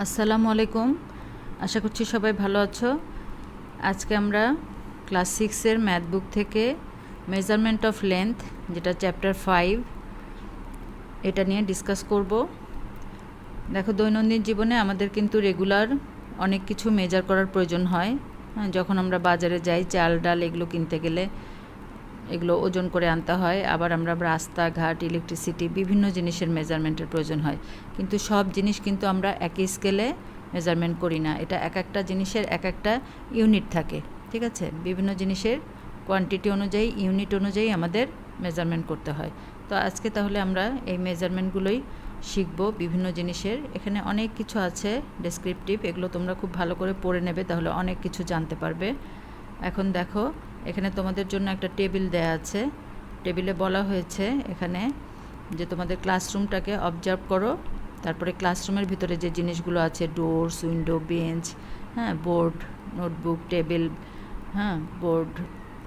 আসসালামু আলাইকুম। আশা করছি সবাই ভালো আছো। আজকে আমরা ক্লাস সিক্সের ম্যাথ বুক থেকে মেজারমেন্ট অফ লেন্থ, যেটা চ্যাপ্টার ফাইভ, এটা নিয়ে ডিসকাস করব। দেখো, দৈনন্দিন জীবনে আমাদের কিন্তু রেগুলার অনেক কিছু মেজার করার প্রয়োজন হয়। হ্যাঁ যখন আমরা বাজারে যাই, চাল, ডাল, এগুলো কিনতে গেলে এগুলো ওজন করে আনতে হয়। আবার আমরা রাস্তাঘাট ইলেকট্রিসিটি বিভিন্ন জিনিসের মেজারমেন্টের প্রয়োজন হয়। কিন্তু সব জিনিস কিন্তু আমরা একই স্কেলে মেজারমেন্ট করি না। এটা এক একটা জিনিসের এক একটা ইউনিট থাকে, ঠিক আছে? বিভিন্ন জিনিসের কোয়ান্টিটি অনুযায়ী ইউনিট অনুযায়ী আমাদের মেজারমেন্ট করতে হয়। তো আজকে তাহলে আমরা এই মেজারমেন্টগুলোই শিখব বিভিন্ন জিনিসের। এখানে অনেক কিছু আছে ডেসক্রিপটিভ এগুলো তোমরা খুব ভালো করে পড়ে নেবে, তাহলে অনেক কিছু জানতে পারবে। এখন দেখো এখানে তোমাদের জন্য একটা টেবিল দেয়া আছে। টেবিলে বলা হয়েছে এখানে যে তোমাদের ক্লাসরুমটাকে অবজার্ভ করো। তারপরে ক্লাসরুমের ভিতরে যে জিনিসগুলো আছে ডোরস উইন্ডো বেঞ্চ হ্যাঁ বোর্ড নোটবুক টেবিল হ্যাঁ বোর্ড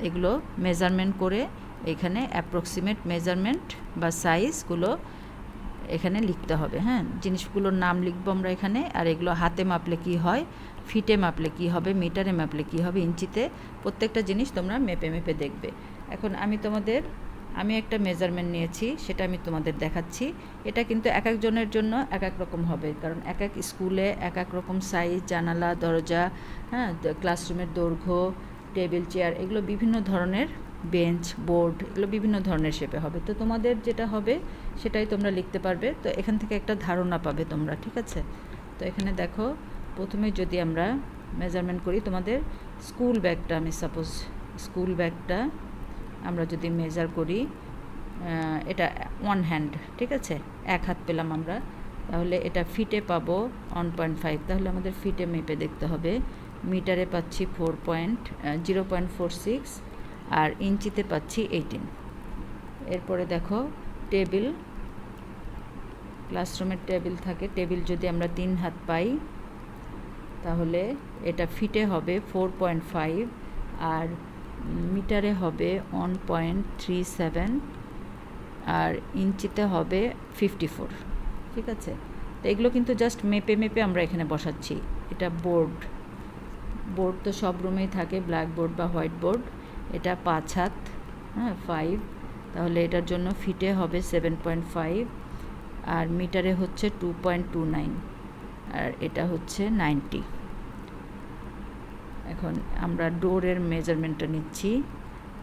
এগুলো মেজারমেন্ট করে এখানে অ্যাপ্রক্সিমেট মেজারমেন্ট বা সাইজগুলো এখানে লিখতে হবে। হ্যাঁ জিনিসগুলোর নাম লিখব আমরা এখানে। আর এগুলো হাতে মাপলে কি হয়? ফিটে মাপলে কি হবে, মিটারে মাপলে কি হবে, ইঞ্চিতে প্রত্যেকটা জিনিস তোমরা মেপে মেপে দেখবে। এখন আমি তোমাদের, আমি একটা মেজারমেন্ট নিয়েছি, সেটা আমি তোমাদের দেখাচ্ছি। এটা কিন্তু এক একজনের জন্য এক এক রকম হবে, কারণ এক এক স্কুলে এক এক রকম সাইজ জানালা, দরজা হ্যাঁ ক্লাসরুমের দৈর্ঘ্য টেবিল চেয়ার এগুলো বিভিন্ন ধরনের বেঞ্চ বোর্ড এগুলো বিভিন্ন ধরনের শেপে হবে। তো তোমাদের যেটা হবে, সেটাই তোমরা লিখতে পারবে। তো এখান থেকে একটা ধারণা পাবে তোমরা, ঠিক আছে? তো এখানে দেখো প্রথমে যদি আমরা মেজারমেন্ট করি, তোমাদের স্কুল ব্যাগটা আমি সাপোজ স্কুল ব্যাগটা আমরা যদি মেজার করি এটা ওয়ান হ্যান্ড ঠিক আছে? এক হাত পেলাম আমরা। তাহলে এটা ফিটে পাবো ওয়ান পয়েন্ট ফাইভ তাহলে আমাদের ফিটে মেপে দেখতে হবে। মিটারে পাচ্ছি four point zero point four six আর ইঞ্চিতে পাচ্ছি এইটিন এরপরে দেখো টেবিল ক্লাসরুমের টেবিল থাকে। টেবিল যদি আমরা তিন হাত পাই তাহলে এটা ফিটে হবে ফোর পয়েন্ট ফাইভ আর মিটারে হবে ওয়ান পয়েন্ট থ্রি সেভেন আর ইঞ্চিতে হবে ফিফটি ফোর ঠিক আছে? তো এগুলো কিন্তু জাস্ট মেপে মেপে আমরা এখানে বসাচ্ছি। এটা বোর্ড বোর্ড তো সব রুমেই থাকে ব্ল্যাক বোর্ড বা হোয়াইট বোর্ড এটা পাঁচ হাত হ্যাঁ ফাইভ তাহলে এটার জন্য ফিটে হবে সেভেন পয়েন্ট ফাইভ আর মিটারে হচ্ছে টু পয়েন্ট টু নাইন আর এটা হচ্ছে নাইনটি এখন আমরা ডোরের মেজারমেন্টটা নিচ্ছি।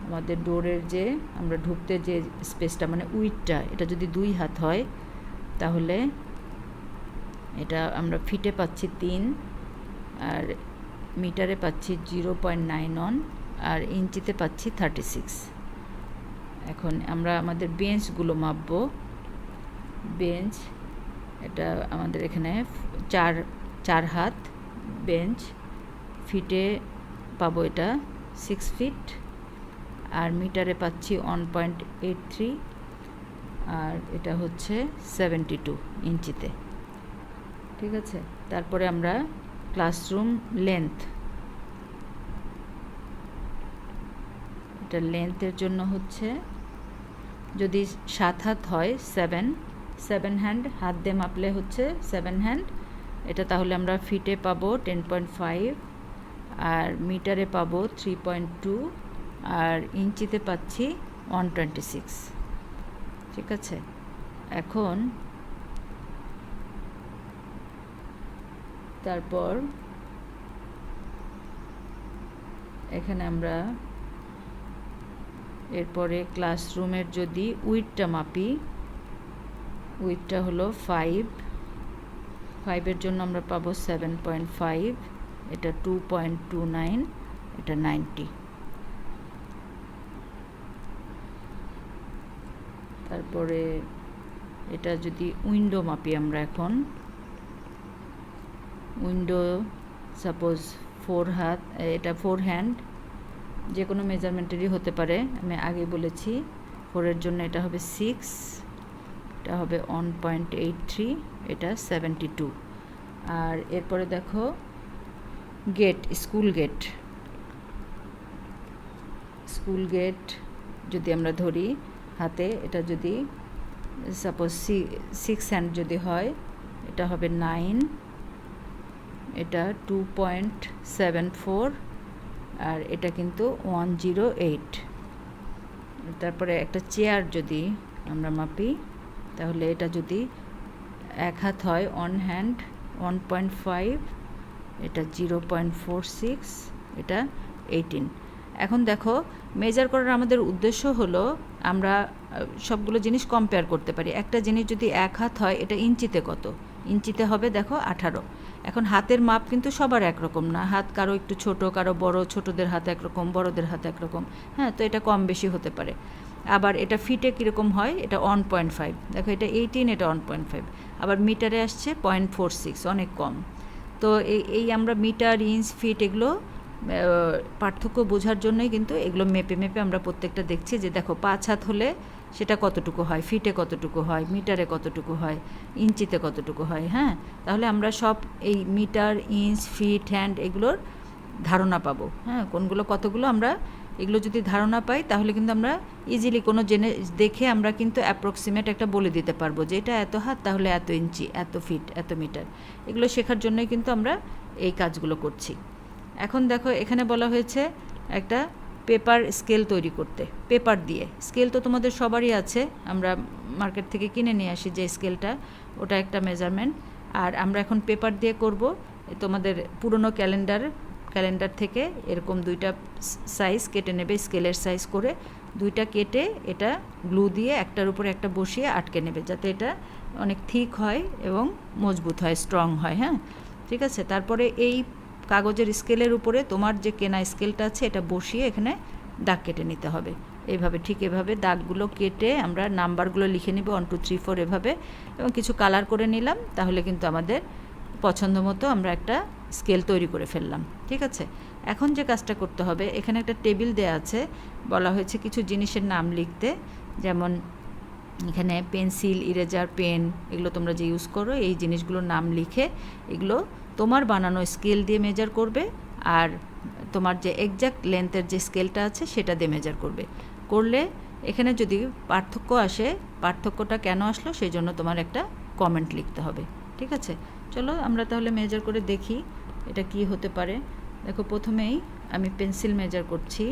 আমাদের ডোরের যে আমরা ঢুকতে যে স্পেসটা মানে উইথটা এটা যদি দুই হাত হয়, তাহলে এটা আমরা ফিটে পাচ্ছি তিন, আর মিটারে পাচ্ছি জিরো পয়েন্ট নাইন ওয়ান আর ইঞ্চিতে পাচ্ছি থার্টি সিক্স এখন আমরা আমাদের বেঞ্চগুলো মাপবো। বেঞ্চ এটা আমাদের এখানে চার চার হাত বেঞ্চ ফিটে পাবো এটা সিক্স ফিট আর মিটারে পাচ্ছি ওয়ান পয়েন্ট এইট থ্রি আর এটা হচ্ছে সেভেন্টি টু ইঞ্চিতে। ঠিক আছে? তারপরে আমরা ক্লাসরুম লেন্থ এটা লেন্থের জন্য হচ্ছে যদি সাত হাত হয় সেভেন সেভেন হ্যান্ড হাত দিয়ে মাপলে হচ্ছে সেভেন হ্যান্ড এটা তাহলে আমরা ফিটে পাবো টেন পয়েন্ট ফাইভ আর মিটারে পাবো থ্রি পয়েন্ট টু আর ইঞ্চিতে পাচ্ছি ওয়ান টোয়েন্টি সিক্স ঠিক আছে? এখন তারপর এখানে আমরা এরপরে ক্লাসরুমের যদি উইথটা মাপি উইথটা হলো ফাইভ ফাইভের জন্য আমরা পাবো সেভেন পয়েন্ট ফাইভ এটা টু পয়েন্ট টু নাইন এটা নাইনটি তারপরে এটা যদি উইন্ডো মাপি আমরা এখন। উইন্ডো সাপোজ ফোর হাত এটা ফোর হ্যান্ড যে কোনো মেজারমেন্টেরই হতে পারে। আমি আগে বলেছি ফোরের জন্য এটা হবে সিক্স এটা হবে ওয়ান পয়েন্ট এইট থ্রি এটা সেভেন্টি টু আর এরপরে দেখো gate, school gate. School gate যদি আমরা ধরি হাতে, এটা যদি সাপোজ সিক্স হ্যান্ড যদি হয়, এটা হবে নাইন এটা টু পয়েন্ট সেভেন ফোর আর এটা কিন্তু ওয়ান জিরো এইট তারপরে একটা চেয়ার যদি আমরা মাপি, তাহলে এটা যদি এক হাত হয় on hand one point five এটা জিরো পয়েন্ট ফোর সিক্স এটা এইটিন এখন দেখো মেজার করার আমাদের উদ্দেশ্য হলো আমরা সবগুলো জিনিস কম্পেয়ার করতে পারি। একটা জিনিস যদি এক হাত হয়, এটা ইঞ্চিতে কত? ইঞ্চিতে হবে দেখো আঠারো। এখন হাতের মাপ কিন্তু সবার একরকম না। হাত কারও একটু ছোট, কারও বড়, ছোটদের হাত একরকম, বড়দের হাত একরকম। হ্যাঁ তো এটা কম বেশি হতে পারে। আবার এটা ফিটে কীরকম হয়, এটা ওয়ান পয়েন্ট ফাইভ দেখো এটা এইটিন এটা ওয়ান পয়েন্ট ফাইভ আবার মিটারে আসছে পয়েন্ট ফোর সিক্স অনেক কম। তো এই আমরা মিটার, ইঞ্চ, ফিট এগুলো পার্থক্য বোঝার জন্যই কিন্তু এগুলো মেপে মেপে আমরা প্রত্যেকটা দেখছি যে দেখো পাঁচ হাত হলে সেটা কতটুকু হয়? ফিটে কতটুকু হয়? মিটারে কতটুকু হয়? ইঞ্চিতে কতটুকু হয়? হ্যাঁ? তাহলে আমরা সব এই মিটার, ইঞ্চ, ফিট, হ্যান্ড এগুলোর ধারণা পাবো। হ্যাঁ কোনগুলো কতগুলো আমরা, এগুলো যদি ধারণা পাই, তাহলে কিন্তু আমরা ইজিলি কোনো জেনে, দেখে আমরা কিন্তু অ্যাপ্রক্সিমেট একটা বলে দিতে পারব যে এটা এত হাত, তাহলে এত ইঞ্চি, এত ফিট এত মিটার এগুলো শেখার জন্যই কিন্তু আমরা এই কাজগুলো করছি। এখন দেখো, এখানে বলা হয়েছে একটা পেপার স্কেল তৈরি করতে। পেপার দিয়ে। স্কেল তো তোমাদের সবারই আছে। আমরা মার্কেট থেকে কিনে নিয়ে আসি যে স্কেলটা ওটা একটা মেজারমেন্ট আর আমরা এখন পেপার দিয়ে করব। তোমাদের পুরনো ক্যালেন্ডার ক্যালেন্ডার থেকে এরকম দুইটা সাইজ কেটে নেবে স্কেলের সাইজ করে। দুইটা কেটে এটা গ্লু দিয়ে একটার উপরে একটা বসিয়ে আটকে নেবে, যাতে এটা অনেক থিক হয় এবং মজবুত হয় স্ট্রং হয় হ্যাঁ? ঠিক আছে? তারপরে এই কাগজের স্কেলের উপরে তোমার যে কেনা স্কেলটা আছে, এটা বসিয়ে এখানে দাগ কেটে নিতে হবে। এইভাবে ঠিক এভাবে দাগগুলো কেটে আমরা নাম্বারগুলো লিখে নিব ওয়ান টু থ্রি ফোর এভাবে। এবং কিছু কালার করে নিলাম, তাহলে কিন্তু আমাদের পছন্দ মতো আমরা একটা স্কেল তৈরি করে ফেললাম, ঠিক আছে? এখন যে কাজটা করতে হবে, এখানে একটা টেবিল দেয়া আছে, বলা হয়েছে কিছু জিনিসের নাম লিখতে, যেমন এখানে পেন্সিল, ইরেজার, পেন, এগুলো তোমরা যে ইউজ করো, এই জিনিসগুলোর নাম লিখে এগুলো তোমার বানানো স্কেল দিয়ে মেজার করবে, আর তোমার যে এক্স্যাক্ট লেন্থের যে স্কেলটা আছে, সেটা দিয়ে মেজার করবে। করলে এখানে যদি পার্থক্য আসে, পার্থক্যটা কেন আসলো, সেই জন্য তোমার একটা কমেন্ট লিখতে হবে, ঠিক আছে? চলো আমরা তাহলে মেজার করে দেখি। এটা কি হতে পারে? দেখো, প্রথমেই আমি পেন্সিল মেজার করছি।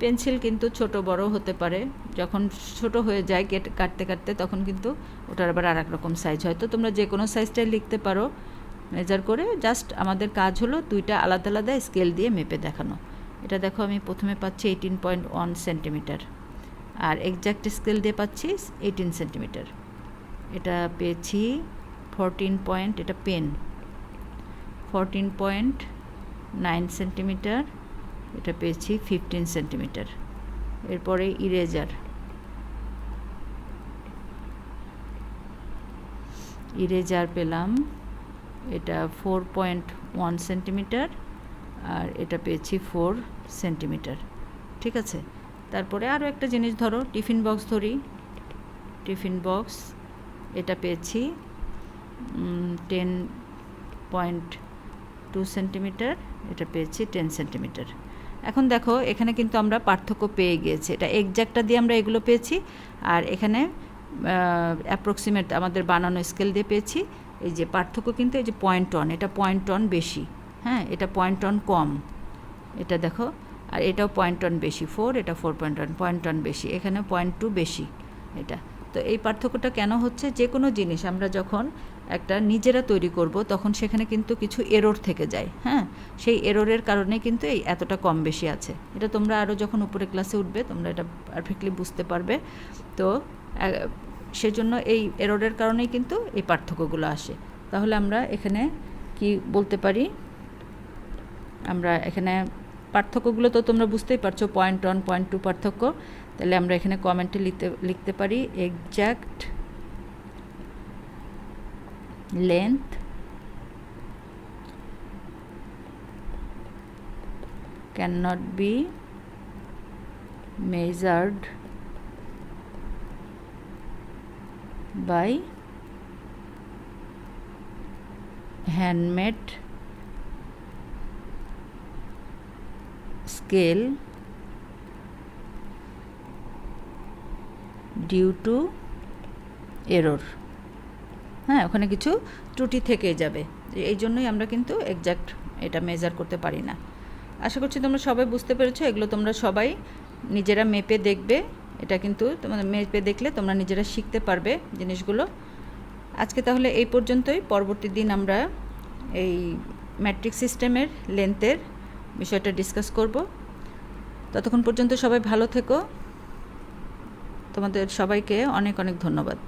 পেন্সিল কিন্তু ছোট বড় হতে পারে। যখন ছোট হয়ে যায় কেট, কাটতে কাটতে তখন কিন্তু ওটার আবার আর রকম সাইজ হয়। তো তোমরা যে কোনো সাইজটাই লিখতে পারো। মেজার করে জাস্ট আমাদের কাজ হলো দুইটা আলাদা আলাদা স্কেল দিয়ে মেপে দেখানো। এটা দেখো, আমি প্রথমে পাচ্ছি এইটিন পয়েন্ট ওয়ান সেন্টিমিটার আর এক্স্যাক্ট স্কেল দিয়ে পাচ্ছি এইটিন সেন্টিমিটার এটা পেয়েছি ফরটিন পয়েন্ট এটা pen fourteen point nine centimetre এটা পেয়েছি ফিফটিন সেন্টিমিটার এরপরে ইরেজার ইরেজার পেলাম, এটা ফোর পয়েন্ট ওয়ান সেন্টিমিটার আর এটা পেয়েছি ফোর সেন্টিমিটার ঠিক আছে? তারপরে আরও একটা জিনিস ধরো, টিফিন বক্স ধরি, টিফিন বক্স এটা পেয়েছি টেন পয়েন্ট টু সেন্টিমিটার এটা পেয়েছি টেন সেন্টিমিটার এখন দেখো, এখানে কিন্তু আমরা পার্থক্য পেয়ে গিয়েছি। এটা এক্স্যাক্টটা দিয়ে আমরা এগুলো পেয়েছি, আর এখানে অ্যাপ্রক্সিমেট আমাদের বানানো স্কেল দিয়ে পেয়েছি। এই যে পার্থক্য কিন্তু এই যে পয়েন্ট টন এটা পয়েন্ট টন বেশি। হ্যাঁ এটা পয়েন্ট টন কম। এটা দেখো, আর এটাও পয়েন্ট টন বেশি। ফোর এটা four point ton point ton বেশি। এখানে পয়েন্ট টু বেশি এটা। তো এই পার্থক্যটা কেন হচ্ছে? যে কোনো জিনিস, আমরা যখন একটা নিজেরা তৈরি করব, তখন সেখানে কিন্তু কিছু এরর থেকে যায় হ্যাঁ? সেই এররের কারণে কিন্তু এই এতটা কম বেশি আছে। এটা তোমরা আরও যখন উপরে ক্লাসে উঠবে, তোমরা এটা পারফেক্টলি বুঝতে পারবে। তো সেজন্য এই এররের কারণেই কিন্তু এই পার্থক্যগুলো আসে। তাহলে আমরা এখানে কি বলতে পারি? আমরা এখানে পার্থক্যগুলো তো তোমরা বুঝতেই পারছ পয়েন্ট ওয়ান পয়েন্ট টু পার্থক্য। তাহলে আমরা এখানে কমেন্টে লিখতে লিখতে পারি exact length cannot be measured by handmade scale due to error হ্যাঁ ওখানে কিছু ত্রুটি থেকে যাবে। এই জন্যই আমরা কিন্তু এক্স্যাক্ট এটা মেজার করতে পারি না। আশা করছি তোমরা সবাই বুঝতে পেরেছ, এগুলো তোমরা সবাই নিজেরা মেপে দেখবে। এটা কিন্তু তোমাদের মেপে দেখলে তোমরা নিজেরা শিখতে পারবে জিনিসগুলো। আজকে তাহলে এই পর্যন্তই। পরবর্তী দিন আমরা এই ম্যাট্রিক সিস্টেমের লেন্থের বিষয়টা ডিসকাস করব। ততক্ষণ পর্যন্ত সবাই ভালো থেকো। তোমাদের সবাইকে অনেক অনেক ধন্যবাদ।